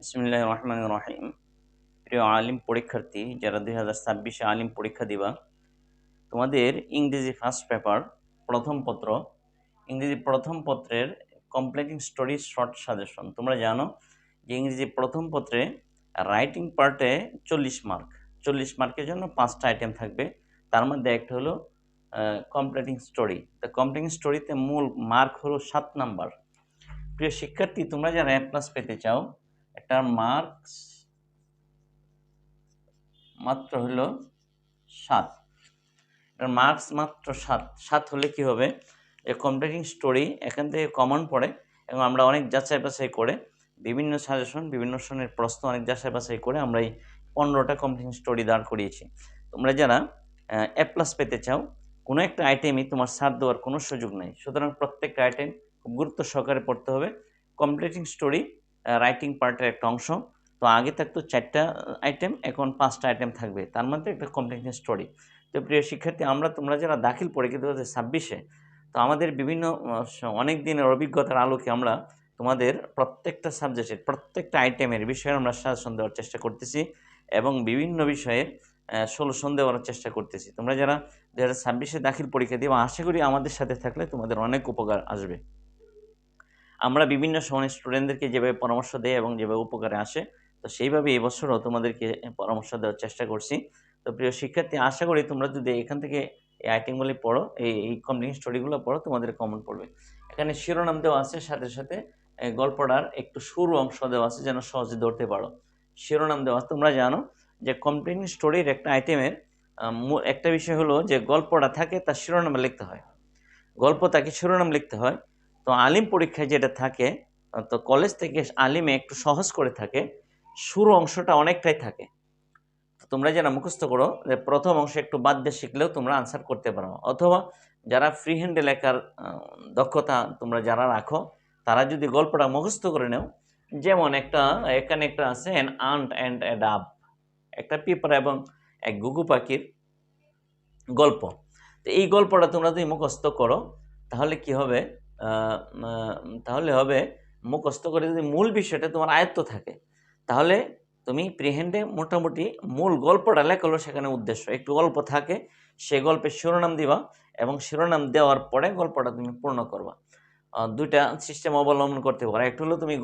বিসমুল্লাহ রহমান রহিম। প্রিয় আলিম পরীক্ষার্থী, যারা দুই হাজার ছাব্বিশে আলিম পরীক্ষা দিবা, তোমাদের ইংরেজি ফার্স্ট পেপার প্রথম পত্র, ইংরেজি প্রথম পত্রের কমপ্লিটিং স্টোরি শর্ট সাজেশন তোমরা জানো যে ইংরেজি প্রথম পত্রে রাইটিং পার্টে চল্লিশ মার্ক চল্লিশ মার্কের জন্য পাঁচটা আইটেম থাকবে। তার মধ্যে একটা হলো কমপ্লিটিং স্টোরি তো কমপ্লিটিং স্টোরিতে মূল মার্ক হলো সাত নাম্বার প্রিয় শিক্ষার্থী, তোমরা যারা এ প্লাস পেতে চাও একটা মার্কস মাত্র হলো সাত। এটার মার্কস মাত্র সাত। সাত হলে কি হবে? যে কমপ্লিটিং স্টোরি এখান থেকে কমন পড়ে এবং আমরা অনেক যাচাই বাছাই করে বিভিন্ন সাজেশন বিভিন্ন সনের প্রশ্ন অনেক যাচাই বাছাই করে আমরা এই পনেরোটা কমপ্লিটিং স্টোরি দাঁড় করিয়েছি। তোমরা যারা এ প্লাস পেতে চাও, কোনো একটা আইটেমই তোমার সাথ দেওয়ার কোনো সুযোগ নেই। সুতরাং প্রত্যেকটা আইটেম খুব গুরুত্ব সহকারে পড়তে হবে। কমপ্লিটিং স্টোরি রাইটিং পার্টের একটা অংশ। তো আগে থাকতো চারটা আইটেম এখন পাঁচটা আইটেম থাকবে। তার মধ্যে একটা কমপ্লিটিং স্টোরি তো প্রিয় শিক্ষার্থী, আমরা তোমরা যারা দাখিল পরীক্ষা দু হাজার ছাব্বিশে, তো আমাদের বিভিন্ন অনেক দিনের অভিজ্ঞতার আলোকে আমরা তোমাদের প্রত্যেকটা সাবজেক্টের প্রত্যেকটা আইটেমের বিষয়ে আমরা সাজেশন দেওয়ার চেষ্টা করতেছি এবং বিভিন্ন বিষয়ে সলিউশন দেওয়ার চেষ্টা করতেছি। তোমরা যারা দু হাজার ছাব্বিশে দাখিল পরীক্ষা দিও আশা করি আমাদের সাথে থাকলে তোমাদের অনেক উপকার আসবে। আমরা বিভিন্ন সময় স্টুডেন্টদেরকে যেভাবে পরামর্শ দেয় এবং যেভাবে উপকারে আসে, তো সেইভাবে এবছরও তোমাদেরকে পরামর্শ দেওয়ার চেষ্টা করছি। তো প্রিয় শিক্ষার্থী, আশা করি তোমরা যদি এখান থেকে এই আইটেমগুলি পড়ো, এই এই কমপ্লিং স্টোরিগুলো পড়ো, তোমাদের কমন পড়বে। এখানে শিরোনাম দেওয়া আছে, সাথে সাথে গল্পটার একটু শুরু অংশ দেওয়া আছে, যেন সহজে ধরতে পারো। শিরোনাম দেওয়া, তোমরা জানো যে কমপ্লিং স্টোরির একটা আইটেমের একটা বিষয় হলো যে গল্পটা থাকে, তার শিরোনামে লিখতে হয়। গল্প তাকে শিরোনাম লিখতে হয়। তো আলিম পরীক্ষায় যেটা থাকে, তো কলেজ থেকে আলিমে একটু সহজ করে থাকে, শুরু অংশটা অনেকটাই থাকে। তোমরা যারা মুখস্থ করো যে প্রথম অংশ একটু বাদ দিয়ে শিখলেও তোমরা আনসার করতে পারো। অথবা যারা ফ্রি হ্যান্ডে লেখার দক্ষতা তোমরা যারা রাখো, তারা যদি গল্পটা মুখস্থ করে নেও, যেমন একটা, এখানে একটা আছে অ্যান আন্ট অ্যান্ড এ ডাব একটা পিঁপড়া এবং এক গুগু পাখির গল্প। তো এই গল্পটা তোমরা যদি মুখস্থ করো, তাহলে কি হবে? তাহলে হবে মুখস্থ করে যদি মূল বিষয়টা তোমার আয়ত্ত থাকে, তাহলে তুমি প্রিহেন্ডে মোটামুটি মূল গল্পটা লেখালো সেখানে উদ্দেশ্য। একটু গল্প থাকে, সে গল্পের শিরোনাম দিবা এবং শিরোনাম দেওয়ার পরে গল্পটা তুমি পূর্ণ করবা। দুইটা সিস্টেম অবলম্বন করতে পারো। একটু হলো তুমি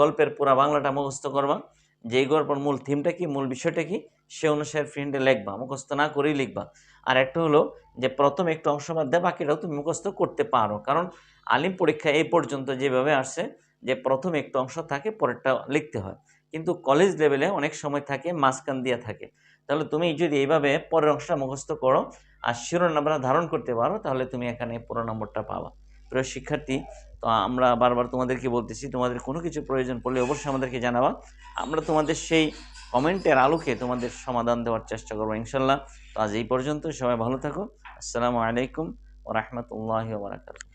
গল্পের পুরা বাংলাটা মুখস্থ করবা যেই গল্পের মূল থিমটা কি, মূল বিষয়টা কি, সে অনুসারে ফ্রেন্ডে লিখবা, মুখস্থ না করেই লিখবা। আর একটা হলো যে, প্রথম একটু অংশ বাদ দেয় বাকিটাও তুমি মুখস্থ করতে পারো। কারণ আলিম পরীক্ষা এই পর্যন্ত যেভাবে আসছে, যে প্রথম একটু অংশ থাকে, পরেরটা লিখতে হয়। কিন্তু কলেজ লেভেলে অনেক সময় থাকে, মাঝখান দিয়ে থাকে। তাহলে তুমি যদি এইভাবে পরের অংশটা মুখস্থ করো, আর শিরোনামটা ধারণ করতে পারো, তাহলে তুমি এখানে পুরো নম্বরটা পাবা। প্রিয় শিক্ষার্থী, তো আমরা বারবার তোমাদেরকে বলতেছি, তোমাদের কোনো কিছু প্রয়োজন পড়লে অবশ্যই আমাদেরকে জানাবা। আমরা তোমাদের সেই কমেন্টের আলোকে তোমাদের সমাধান দেওয়ার চেষ্টা করব, ইনশাল্লাহ। তো আজ এই পর্যন্ত, সবাই ভালো থাকো। আসসালামু আলাইকুম ও রহমতুল্লাহ বারাকাতু